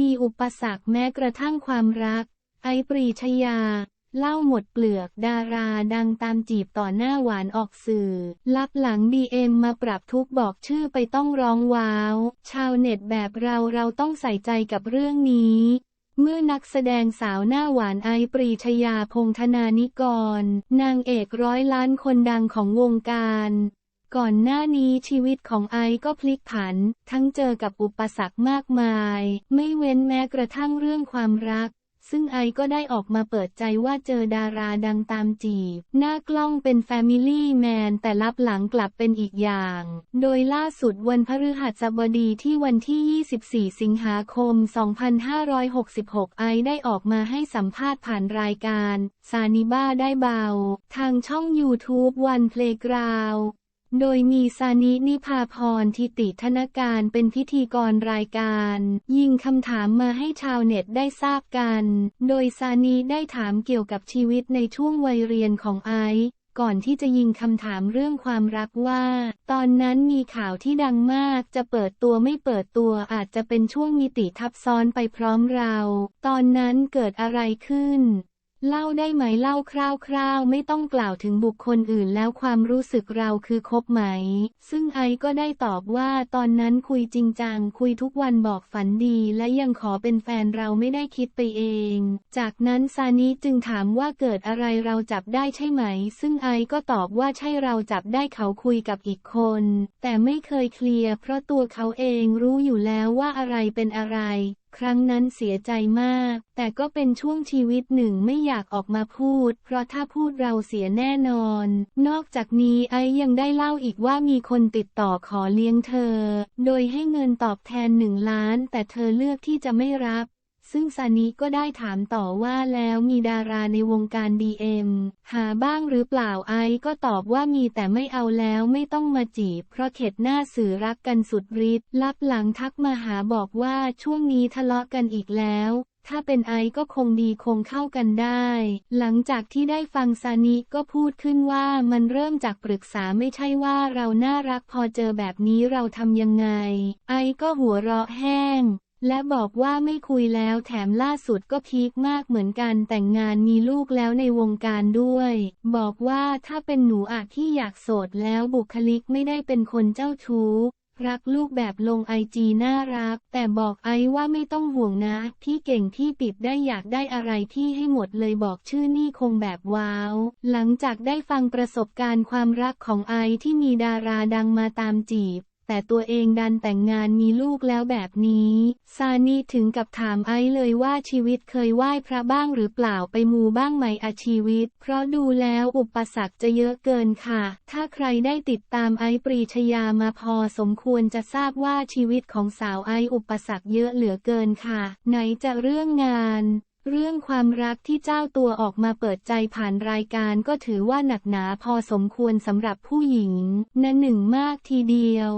มีอุปสรรคแม้กระทั่งความรัก ไอปรีชยา เล่าหมดเปลือกดาราดังตามจีบต่อหน้าหวานออกสื่อ ลับหลังบีเอ็มมาปรับทุกบอกชื่อไปต้องร้องว้าว ชาวเน็ตแบบเราเราต้องใส่ใจกับเรื่องนี้เมื่อนักแสดงสาวหน้าหวานไอปรีชยาพงธนานิกร นางเอกร้อยล้านคนดังของวงการ ก่อนหน้านี้ชีวิตของไอก็พลิกผัน ทั้งเจอกับอุปสรรคมากมาย ไม่เว้นแม้กระทั่งเรื่องความรัก ซึ่งไอก็ได้ออกมาเปิดใจว่าเจอดาราดังตามจีบ หน้ากล้องเป็นแฟมิลี่แมนแต่ลับหลังกลับเป็นอีกอย่าง โดยล่าสุดวันพฤหัสบดีที่วันที่ 24 สิงหาคม 2566 ไอได้ออกมาให้สัมภาษณ์ผ่านรายการซานิบ้าได้เบา ทางช่อง YouTube วันเพลงกราว โดยมีซานินิพาพรทิติธนการเป็นพิธีกรรายการ ยิงคำถามมาให้ชาวเน็ตได้ทราบกัน โดยซานิได้ถามเกี่ยวกับชีวิตในช่วงวัยเรียนของไอซ์ก่อนที่จะยิงคำถามเรื่องความรักว่า ตอนนั้นมีข่าวที่ดังมากจะเปิดตัวไม่เปิดตัวอาจจะเป็นช่วงมิติทับซ้อนไปพร้อมเรา ตอนนั้นเกิดอะไรขึ้น เล่าได้ไหมเล่าคร่าวๆ ไม่ต้องกล่าวถึงบุคคลอื่นแล้วความรู้สึกเราคือคบไหม ซึ่งไอก็ได้ตอบว่าตอนนั้นคุยจริงจังคุยทุกวันบอกฝันดี และยังขอเป็นแฟนเราไม่ได้คิดไปเอง จากนั้นซานิจึงถามว่าเกิดอะไรเราจับได้ใช่ไหม ซึ่งไอก็ตอบว่าใช่เราจับได้เขาคุยกับอีกคน แต่ไม่เคยเคลียร์เพราะตัวเขาเองรู้อยู่แล้ว ว่าอะไรเป็นอะไร ครั้งนั้นเสียใจมาก แต่ก็เป็นช่วงชีวิตหนึ่งไม่อยากออกมาพูด เพราะถ้าพูดเราเสียแน่นอน นอกจากนี้ไอยังได้เล่าอีกว่ามีคนติดต่อขอเลี้ยงเธอ โดยให้เงินตอบแทนหนึ่งล้าน แต่เธอเลือกที่จะไม่รับ ซึ่งซานิก็ได้ถามต่อว่าแล้วมีดาราในวงการดีเอ็มหาบ้างหรือเปล่าไอก็ตอบว่ามีแต่ไม่เอาแล้วไม่ต้องมาจีบ เพราะเข็ดหน้าสื่อรักกันสุดฤทธิ์ลับหลังทักมาหาบอกว่าช่วงนี้ทะเลาะกันอีกแล้วถ้าเป็นไอก็คงดีคงเข้ากันได้ หลังจากที่ได้ฟังซานิก็พูดขึ้นว่ามันเริ่มจากปรึกษาไม่ใช่ว่าเราน่ารักพอเจอแบบนี้เราทำยังไง ไอก็หัวเราะแห้ง และบอกว่าไม่คุยแล้วแถมล่าสุดก็พีคมากเหมือนกันแต่งงานมีลูกแล้วในวงการด้วย บอกว่าถ้าเป็นหนูอะที่อยากโสดแล้วบุคลิกไม่ได้เป็นคนเจ้าชู้ รักลูกแบบลงไอจีน่ารัก แต่บอกไอว่าไม่ต้องห่วงนะ พี่เก่งพี่ปิดได้อยากได้อะไรพี่ให้หมดเลยบอกชื่อนี่คงแบบว้าว หลังจากได้ฟังประสบการณ์ความรักของไอที่มีดาราดังมาตามจีบ แต่ตัวเองดันแต่งงานมีลูกแล้วแบบนี้ ซานีถึงกับถามไอซ์เลยว่าชีวิตเคยไหว้พระบ้างหรือเปล่าไปมูบ้างไหมอาชีวิต เพราะดูแล้วอุปสรรคจะเยอะเกินค่ะ ถ้าใครได้ติดตามไอซ์ปรีชยามาพอสมควรจะทราบว่าชีวิตของสาวไอซ์อุปสรรคเยอะเหลือเกินค่ะ ไหนจะเรื่องงานเรื่องความรักที่เจ้าตัวออกมาเปิดใจผ่านรายการก็ถือว่าหนักหนาพอสมควรสำหรับผู้หญิงนะหนึ่งมากทีเดียว